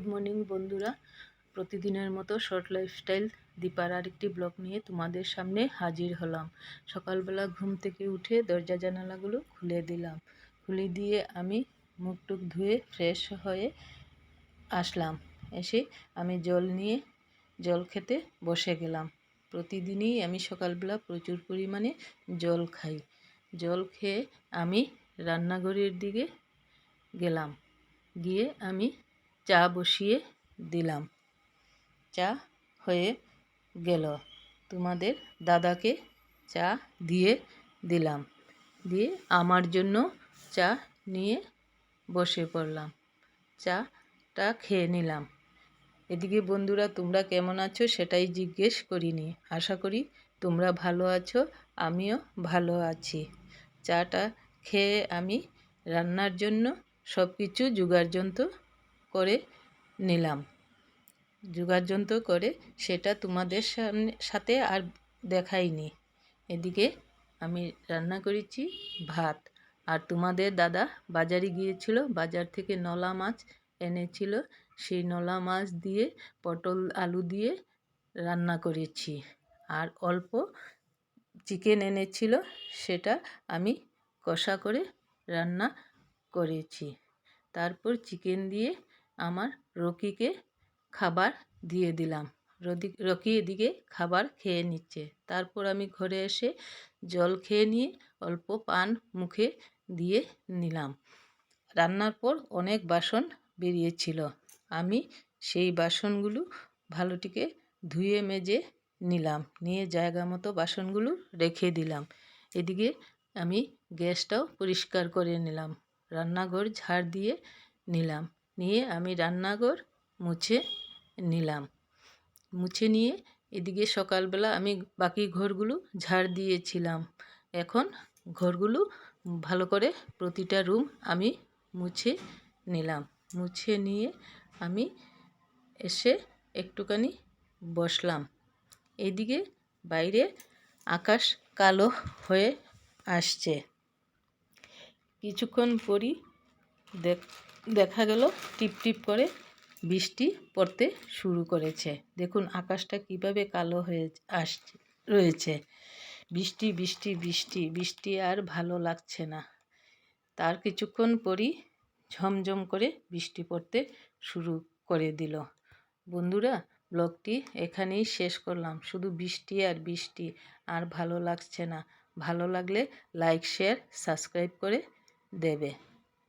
Good morning বন্ধুরা। প্রতিদিনের মতো শর্ট লাইফস্টাইল দীপার আরেকটি ব্লগ নিয়ে তোমাদের সামনে হাজির হলাম। সকালবেলা ঘুম থেকে উঠে দরজা জানালাগুলো খুলে দিলাম। খুলে দিয়ে আমি মুখ টুক ধুয়ে ফ্রেশ হয়ে আসলাম। এসে আমি জল নিয়ে জল খেতে বসে গেলাম। প্রতিদিনই আমি সকালবেলা প্রচুর পরিমাণে জল খাই। জল খেয়ে আমি রান্নাঘরের দিকে গেলাম। গিয়ে আমি চা বসিয়ে দিলাম। চা হয়ে গেল। তোমাদের দাদাকে চা দিয়ে দিলাম। দিয়ে আমার জন্য চা নিয়ে বসে পড়লাম। চাটা খেয়ে নিলাম। এদিকে বন্ধুরা, তোমরা কেমন আছো সেটাই জিজ্ঞেস করিনি। আশা করি তোমরা ভালো আছো, আমিও ভালো আছি। চাটা খেয়ে আমি রান্নার জন্য সব কিছু যন্ত্র করে নিলাম। যন্ত্র করে সেটা তোমাদের সামনে, সাথে আর দেখাইনি। এদিকে আমি রান্না করেছি ভাত। আর তোমাদের দাদা বাজারে গিয়েছিল, বাজার থেকে নলা মাছ এনেছিল। সেই নলা মাছ দিয়ে পটল আলু দিয়ে রান্না করেছি। আর অল্প চিকেন এনেছিল, সেটা আমি কষা করে রান্না করেছি। তারপর চিকেন দিয়ে আমার রকিকে খাবার দিয়ে দিলাম। রকি এদিকে খাবার খেয়ে নিচ্ছে। তারপর আমি ঘরে এসে জল খেয়ে নিয়ে অল্প পান মুখে দিয়ে নিলাম। রান্নার পর অনেক বাসন বেরিয়েছিল। আমি সেই বাসনগুলো ভালোটিকে ধুয়ে মেজে নিলাম। নিয়ে জায়গা মতো বাসনগুলো রেখে দিলাম। এদিকে আমি গ্যাসটাও পরিষ্কার করে নিলাম। রান্নাঘর ঝাড় দিয়ে নিলাম। নিয়ে আমি রান্নাঘর মুছে নিলাম। মুছে নিয়ে এদিকে সকালবেলা আমি বাকি ঘরগুলো ঝাড় দিয়েছিলাম। এখন ঘরগুলো ভালো করে প্রতিটা রুম আমি মুছে নিলাম। মুছে নিয়ে আমি এসে একটুখানি বসলাম। এদিকে বাইরে আকাশ কালো হয়ে আসছে। কিছুক্ষণ পরই দেখা গেল টিপ টিপ করে বৃষ্টি পড়তে শুরু করেছে। দেখুন আকাশটা কীভাবে কালো হয়ে আসছে রয়েছে। বৃষ্টি বৃষ্টি বৃষ্টি বৃষ্টি আর ভালো লাগছে না। তার কিছুক্ষণ পরই ঝমঝম করে বৃষ্টি পড়তে শুরু করে দিল। বন্ধুরা, ব্লগটি এখানেই শেষ করলাম। শুধু বৃষ্টি আর বৃষ্টি, আর ভালো লাগছে না। ভালো লাগলে লাইক, শেয়ার, সাবস্ক্রাইব করে দেবে।